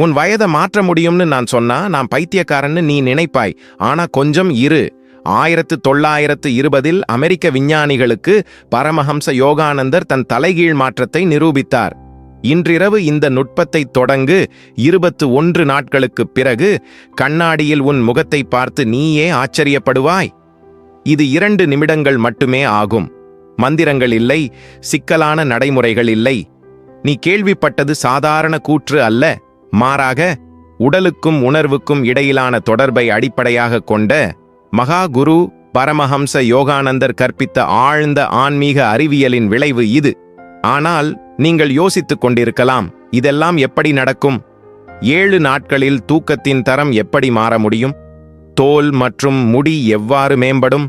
உன் வயதை மாற்ற முடியும்னு நான் சொன்னா நான் பைத்தியக்காரன்னு நீ நினைப்பாய். ஆனா கொஞ்சம் இரு. ஆயிரத்து தொள்ளாயிரத்து இருபதில் அமெரிக்க விஞ்ஞானிகளுக்கு பரமஹம்ச யோகானந்தர் தன் தலைகீழ் மாற்றத்தை நிரூபித்தார். இன்றிரவு இந்த நுட்பத்தை தொடங்கு இருபத்து ஒன்று நாட்களுக்குப் பிறகு கண்ணாடியில் உன் முகத்தை பார்த்து நீயே ஆச்சரியப்படுவாய். இது இரண்டு நிமிடங்கள் மட்டுமே ஆகும். மந்திரங்கள் இல்லை சிக்கலான நடைமுறைகள் இல்லை. நீ கேள்விப்பட்டது சாதாரண கூற்று அல்ல. மாறாக உடலுக்கும் உணர்வுக்கும் இடையிலான தொடர்பை அடிப்படையாக கொண்ட மகா குரு பரமஹம்ச யோகானந்தர் கற்பித்த ஆழ்ந்த ஆன்மீக அறிவியலின் விளைவு இது. ஆனால் நீங்கள் யோசித்துக் கொண்டிருக்கலாம் இதெல்லாம் எப்படி நடக்கும்? ஏழு நாட்களில் தூக்கத்தின் தரம் எப்படி மாற முடியும்? தோல் மற்றும் முடி எவ்வாறு மேம்படும்?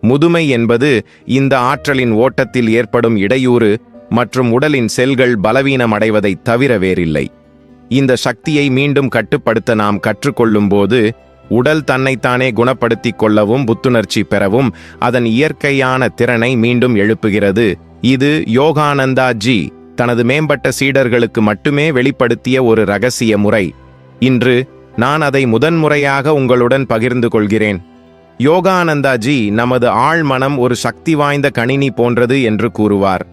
முதுமை என்பது இந்த ஆற்றலின் ஓட்டத்தில் ஏற்படும் இடையூறு மற்றும் உடலின் செல்கள் பலவீனமடைவதைத் தவிர வேறில்லை. இந்த சக்தியை மீண்டும் கட்டுப்படுத்த நாம் கற்றுக்கொள்ளும்போது உடல் தன்னைத்தானே குணப்படுத்திக் கொள்ளவும் புத்துணர்ச்சி பெறவும் அதன் இயற்கையான திறனை மீண்டும் எழுப்புகிறது. இது யோகானந்தா ஜி தனது மேம்பட்ட சீடர்களுக்கு மட்டுமே வெளிப்படுத்திய ஒரு ரகசிய முறை. இன்று நான் அதை முதன்முறையாக உங்களுடன் பகிர்ந்து கொள்கிறேன். யோகானந்தாஜி நமது ஆழ்மனம் ஒரு சக்தி வாய்ந்த கணினி போன்றது என்று கூறுவார்.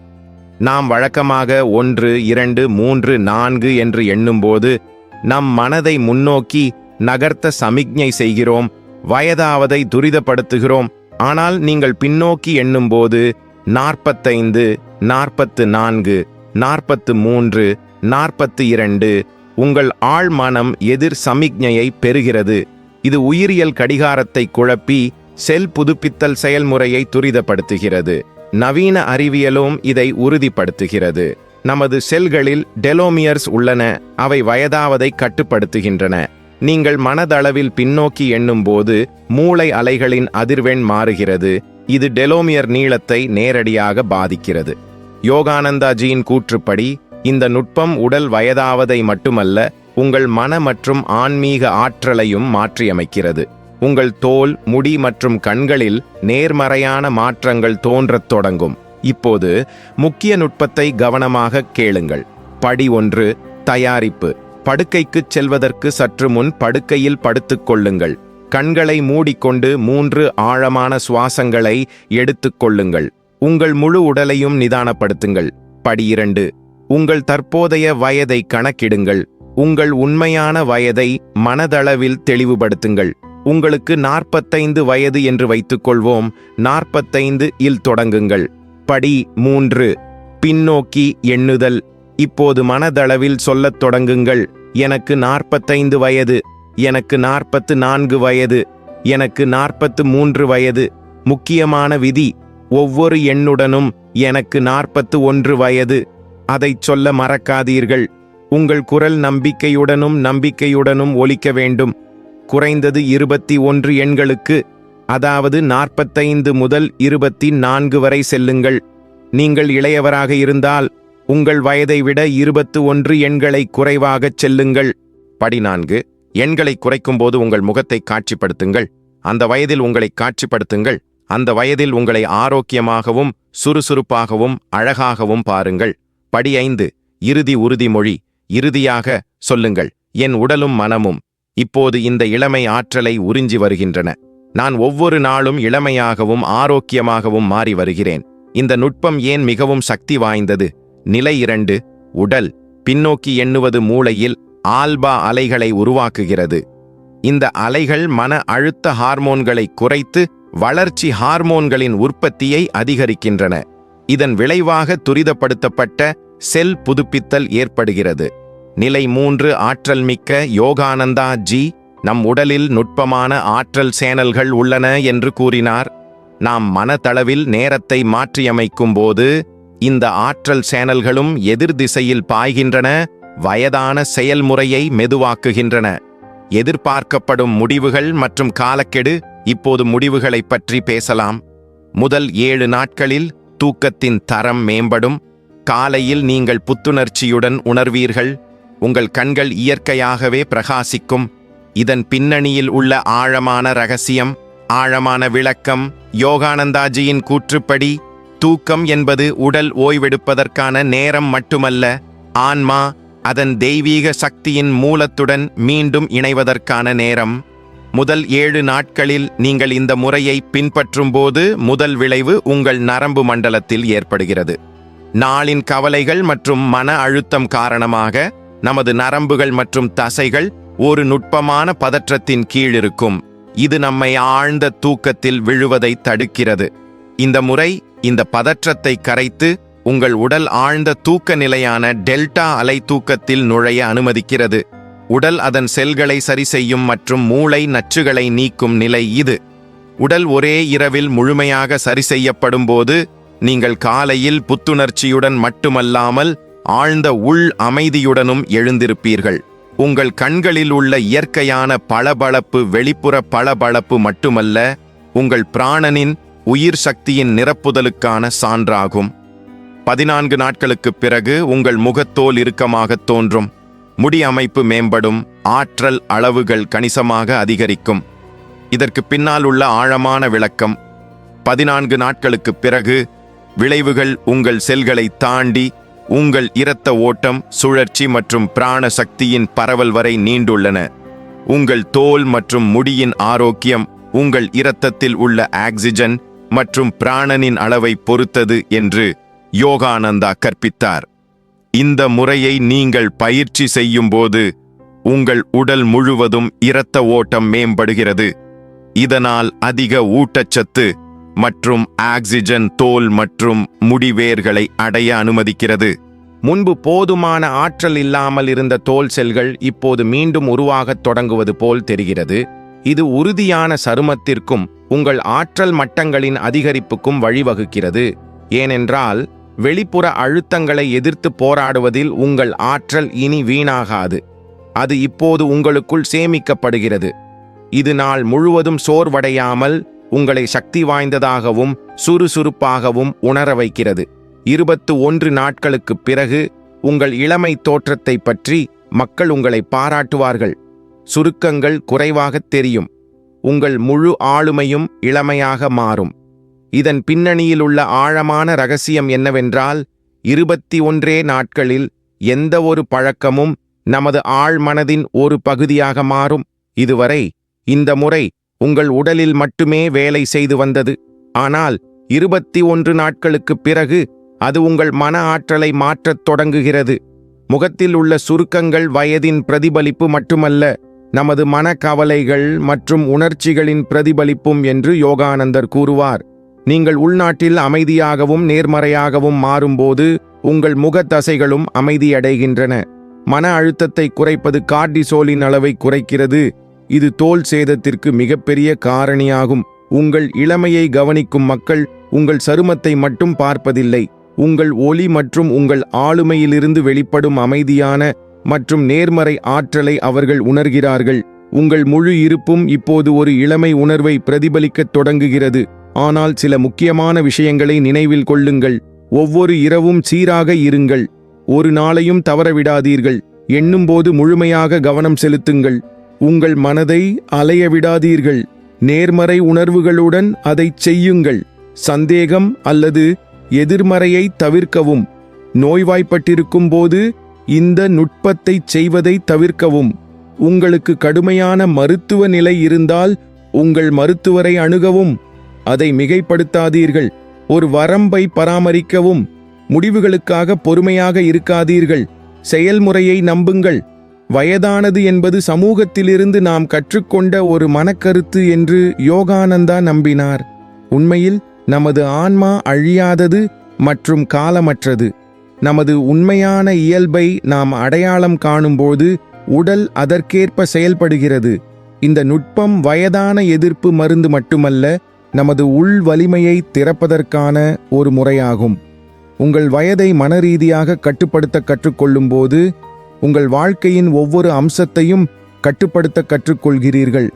நாம் வழக்கமாக ஒன்று இரண்டு மூன்று நான்கு என்று எண்ணும்போது நம் மனதை முன்னோக்கி நகர்த்த சமிக்ஞை செய்கிறோம் வயதாவதை துரிதப்படுத்துகிறோம். ஆனால் நீங்கள் பின்னோக்கி எண்ணும்போது நாற்பத்தைந்து நாற்பத்து நான்கு நாற்பத்து மூன்று நாற்பத்து இரண்டு உங்கள் ஆழ்மனம் எதிர் சமிக்ஞையை பெறுகிறது. இது உயிரியல் கடிகாரத்தை குழப்பி செல் புதுப்பித்தல் செயல்முறையை துரிதப்படுத்துகிறது. நவீன அறிவியலும் இதை உறுதிப்படுத்துகிறது. நமது செல்களில் டெலோமியர்ஸ் உள்ளன அவை வயதாவதை கட்டுப்படுத்துகின்றன. நீங்கள் மனதளவில் பின்னோக்கி எண்ணும்போது மூளை அலைகளின் அதிர்வெண் மாறுகிறது இது டெலோமியர் நீளத்தை நேரடியாக பாதிக்கிறது. யோகானந்தாஜியின் கூற்றுப்படி இந்த நுட்பம் உடல் வயதாவதை மட்டுமல்ல உங்கள் மன மற்றும் ஆன்மீக ஆற்றலையும் மாற்றியமைக்கிறது. உங்கள் தோல் முடி மற்றும் கண்களில் நேர்மறையான மாற்றங்கள் தோன்றத் தொடங்கும். இப்போது முக்கிய நுட்பத்தை கவனமாக கேளுங்கள். படி ஒன்று தயாரிப்பு. படுக்கைக்குச் செல்வதற்கு சற்று முன் படுக்கையில் படுத்துக்கொள்ளுங்கள் கண்களை மூடிக்கொண்டு மூன்று ஆழமான சுவாசங்களை எடுத்துக்கொள்ளுங்கள் உங்கள் முழு உடலையும் நிதானப்படுத்துங்கள். படி இரண்டு உங்கள் தற்போதைய வயதை கணக்கிடுங்கள். உங்கள் உண்மையான வயதை மனதளவில் தெளிவுபடுத்துங்கள். உங்களுக்கு நாற்பத்தைந்து வயது என்று வைத்துக்கொள்வோம். நாற்பத்தைந்து இல் தொடங்குங்கள். படி மூன்று. பின்னோக்கி எண்ணுதல். இப்போது மனதளவில் சொல்லத் தொடங்குங்கள். எனக்கு நாற்பத்தைந்து வயது. எனக்கு நாற்பத்து நான்கு வயது. எனக்கு நாற்பத்து மூன்று வயது. முக்கியமான விதி. ஒவ்வொரு எண்ணுடனும் எனக்கு நாற்பத்து ஒன்று வயது. அதைச் சொல்ல மறக்காதீர்கள். உங்கள் குரல் நம்பிக்கையுடனும் நம்பிக்கையுடனும் ஒலிக்க வேண்டும். குறைந்தது இருபத்தி ஒன்று எண்களுக்கு அதாவது நாற்பத்தைந்து முதல் இருபத்தி நான்கு வரை செல்லுங்கள். நீங்கள் இளையவராக இருந்தால் உங்கள் வயதை விட இருபத்து ஒன்று எண்களை குறைவாகச் செல்லுங்கள். படி நான்கு எண்களை குறைக்கும்போது உங்கள் முகத்தை காட்சிப்படுத்துங்கள். அந்த வயதில் உங்களை காட்சிப்படுத்துங்கள். அந்த வயதில் உங்களை ஆரோக்கியமாகவும் சுறுசுறுப்பாகவும் அழகாகவும் பாருங்கள். படி ஐந்து இறுதி உறுதிமொழி இறுதியாக சொல்லுங்கள். என் உடலும் மனமும் இப்போது இந்த இளமை ஆற்றலை உறிஞ்சி வருகின்றன. நான் ஒவ்வொரு நாளும் இளமையாகவும் ஆரோக்கியமாகவும் மாறி வருகிறேன். இந்த நுட்பம் ஏன் மிகவும் சக்தி வாய்ந்தது? நிலை இரண்டு உடல். பின்னோக்கி எண்ணுவது மூளையில் ஆல்பா அலைகளை உருவாக்குகிறது. இந்த அலைகள் மன அழுத்த ஹார்மோன்களை குறைத்து வளர்ச்சி ஹார்மோன்களின் உற்பத்தியை அதிகரிக்கின்றன. இதன் விளைவாக துரிதப்படுத்தப்பட்ட செல் புதுப்பித்தல் ஏற்படுகிறது. நிலை மூன்று ஆற்றல் மிக்க யோகானந்தா ஜி நம் உடலில் நுட்பமான ஆற்றல் சேனல்கள் உள்ளன என்று கூறினார். நாம் மனதளவில் நேரத்தை மாற்றியமைக்கும் போது இந்த ஆற்றல் சேனல்களும் எதிர் திசையில் பாய்கின்றன வயதான செயல்முறையை மெதுவாக்குகின்றன. எதிர்பார்க்கப்படும் முடிவுகள் மற்றும் காலக்கெடு இப்போது முடிவுகளைப் பற்றி பேசலாம். முதல் ஏழு நாட்களில் தூக்கத்தின் தரம் மேம்படும். காலையில் நீங்கள் புத்துணர்ச்சியுடன் உணர்வீர்கள். உங்கள் கண்கள் இயற்கையாகவே பிரகாசிக்கும். இதன் பின்னணியில் உள்ள ஆழமான ரகசியம் ஆழமான விளக்கம் யோகானந்தாஜியின் கூற்றுப்படி தூக்கம் என்பது உடல் ஓய்வெடுப்பதற்கான நேரம் மட்டுமல்ல ஆன்மா அதன் தெய்வீக சக்தியின் மூலத்துடன் மீண்டும் இணைவதற்கான நேரம். முதல் ஏழு நாட்களில் நீங்கள் இந்த முறையை பின்பற்றும்போது முதல் விளைவு உங்கள் நரம்பு மண்டலத்தில் ஏற்படுகிறது. நாளின் கவலைகள் மற்றும் மன அழுத்தம் காரணமாக நமது நரம்புகள் மற்றும் தசைகள் ஒரு நுட்பமான பதற்றத்தின் கீழ் இருக்கும். இது நம்மை ஆழ்ந்த தூக்கத்தில் விழுவதை தடுக்கிறது. இந்த முறை இந்த பதற்றத்தை கரைத்து உங்கள் உடல் ஆழ்ந்த தூக்க நிலையான டெல்டா அலை தூக்கத்தில் நுழைய அனுமதிக்கிறது. உடல் அதன் செல்களை சரி செய்யும் மற்றும் மூளை நச்சுகளை நீக்கும் நிலை இது. உடல் ஒரே இரவில் முழுமையாக சரி செய்யப்படும் போது நீங்கள் காலையில் புத்துணர்ச்சியுடன் மட்டுமல்லாமல் ஆழ்ந்த உள் அமைதியுடனும் எழுந்திருப்பீர்கள். உங்கள் கண்களில் உள்ள இயற்கையான பளபளப்பு வெளிப்புற பளபளப்பு மட்டுமல்ல உங்கள் பிராணனின் உயிர் சக்தியின் நிரப்புதலுக்கான சான்றாகும். பதினான்கு நாட்களுக்குப் பிறகு உங்கள் முகத்தோல் இறுக்கமாகத் தோன்றும். முடி அமைப்பு மேம்படும் ஆற்றல் அளவுகள் கணிசமாக அதிகரிக்கும். இதற்கு பின்னால் உள்ள ஆழமான விளக்கம். பதினான்கு நாட்களுக்குப் பிறகு விளைவுகள் உங்கள் செல்களை தாண்டி உங்கள் இரத்த ஓட்டம் சுழற்சி மற்றும் பிராண சக்தியின் பரவல் வரை நீண்டுள்ளன. உங்கள் தோல் மற்றும் முடியின் ஆரோக்கியம் உங்கள் இரத்தத்தில் உள்ள ஆக்சிஜன் மற்றும் பிராணனின் அளவை பொறுத்தது என்று யோகானந்தா கற்பித்தார். இந்த முறையை நீங்கள் பயிற்சி செய்யும்போது உங்கள் உடல் முழுவதும் இரத்த ஓட்டம் மேம்படுகிறது. இதனால் அதிக ஊட்டச்சத்து மற்றும் ஆக்சிஜன் தோல் மற்றும் முடிவேர்களை அடைய அனுமதிக்கிறது. முன்பு போதுமான ஆற்றல் இல்லாமல் இருந்த தோல் செல்கள் இப்போது மீண்டும் உருவாகத் தொடங்குவது போல் தெரிகிறது. இது உறுதியான சருமத்திற்கும் உங்கள் ஆற்றல் மட்டங்களின் அதிகரிப்புக்கும் வழிவகுக்கிறது. ஏனென்றால் வெளிப்புற அழுத்தங்களை எதிர்த்து போராடுவதில் உங்கள் ஆற்றல் இனி வீணாகாது. அது இப்போது உங்களுக்குள் சேமிக்கப்படுகிறது. இது நாள் முழுவதும் சோர்வடையாமல் உங்களை சக்தி வாய்ந்ததாகவும் சுறுசுறுப்பாகவும் உணர வைக்கிறது. இருபத்து ஒன்று நாட்களுக்குப் பிறகு உங்கள் இளமை தோற்றத்தை பற்றி மக்கள் உங்களை பாராட்டுவார்கள். சுருக்கங்கள் குறைவாகத் தெரியும். உங்கள் முழு ஆளுமையும் இளமையாக மாறும். இதன் பின்னணியில் உள்ள ஆழமான ரகசியம் என்னவென்றால் இருபத்தி ஒன்றே நாட்களில் எந்த ஒரு பழக்கமும் நமது ஆழ்மனதின் ஒரு பகுதியாக மாறும். இதுவரை இந்த முறை உங்கள் உடலில் மட்டுமே வேலை செய்து வந்தது. ஆனால் இருபத்தி ஒன்று நாட்களுக்குப் பிறகு அது உங்கள் மன ஆற்றலை மாற்றத் தொடங்குகிறது. முகத்தில் உள்ள சுருக்கங்கள் வயதின் பிரதிபலிப்பு மட்டுமல்ல நமது மனக்கவலைகள் மற்றும் உணர்ச்சிகளின் பிரதிபலிப்பும் என்று யோகானந்தர் கூறுவார். நீங்கள் உள்நாட்டில் அமைதியாகவும் நேர்மறையாகவும் மாறும்போது உங்கள் முக தசைகளும் அமைதியடைகின்றன. மன அழுத்தத்தை குறைப்பது கார்டிசோலின் அளவை குறைக்கிறது. இது தோல் சேதத்திற்கு மிகப்பெரிய காரணியாகும். உங்கள் இளமையை கவனிக்கும் மக்கள் உங்கள் சருமத்தை மட்டும் பார்ப்பதில்லை. உங்கள் ஒளி மற்றும் உங்கள் ஆளுமையிலிருந்து வெளிப்படும் அமைதியான மற்றும் நேர்மறை ஆற்றலை அவர்கள் உணர்கிறார்கள். உங்கள் முழு இருப்பும் இப்போது ஒரு இளமை உணர்வை பிரதிபலிக்கத் தொடங்குகிறது. ஆனால் சில முக்கியமான விஷயங்களை நினைவில் கொள்ளுங்கள். ஒவ்வொரு இரவும் சீராக இருங்கள். ஒரு நாளையும் தவறவிடாதீர்கள். எண்ணும்போது முழுமையாக கவனம் செலுத்துங்கள். உங்கள் மனதை அலைய விடாதீர்கள் நேர்மறை உணர்வுகளுடன் அதைச் செய்யுங்கள். சந்தேகம் அல்லது எதிர்மறையை தவிர்க்கவும். நோய்வாய்ப்பட்டிருக்கும் போது இந்த நுட்பத்தை செய்வதை தவிர்க்கவும். உங்களுக்கு கடுமையான மருத்துவ நிலை இருந்தால் உங்கள் மருத்துவரை அணுகவும். அதை மிகைப்படுத்தாதீர்கள். ஒரு வரம்பை பராமரிக்கவும். முடிவுகளுக்காக பொறுமையாக இருக்காதீர்கள். செயல்முறையை நம்புங்கள். வயதானது என்பது சமூகத்திலிருந்து நாம் கற்றுக்கொண்ட ஒரு மனக்கருத்து என்று யோகானந்தா நம்பினார். உண்மையில் நமது ஆன்மா அழியாதது மற்றும் காலமற்றது. நமது உண்மையான இயல்பை நாம் அடையாளம் காணும்போது உடல் அதற்கேற்ப செயல்படுகிறது. இந்த நுட்பம் வயதான எதிர்ப்பு மருந்து மட்டுமல்ல நமது உள் வலிமையை திறப்பதற்கான ஒரு முறையாகும். உங்கள் வயதை மனரீதியாக கட்டுப்படுத்த கற்றுக்கொள்ளும்போது உங்கள் வாழ்க்கையின் ஒவ்வொரு அம்சத்தையும் கட்டுப்படுத்த கற்றுக்கொள்கிறீர்கள்.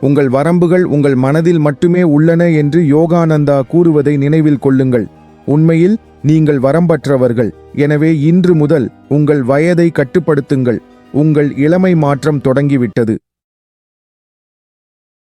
உங்கள் வரம்புகள் உங்கள் மனதில் மட்டுமே உள்ளன என்று யோகானந்தா கூறுவதை நினைவில் கொள்ளுங்கள். உண்மையில் நீங்கள் வரம்பற்றவர்கள். எனவே இன்று முதல் உங்கள் வயதை கட்டுப்படுத்துங்கள். உங்கள் இளமை மாற்றம் தொடங்கிவிட்டது.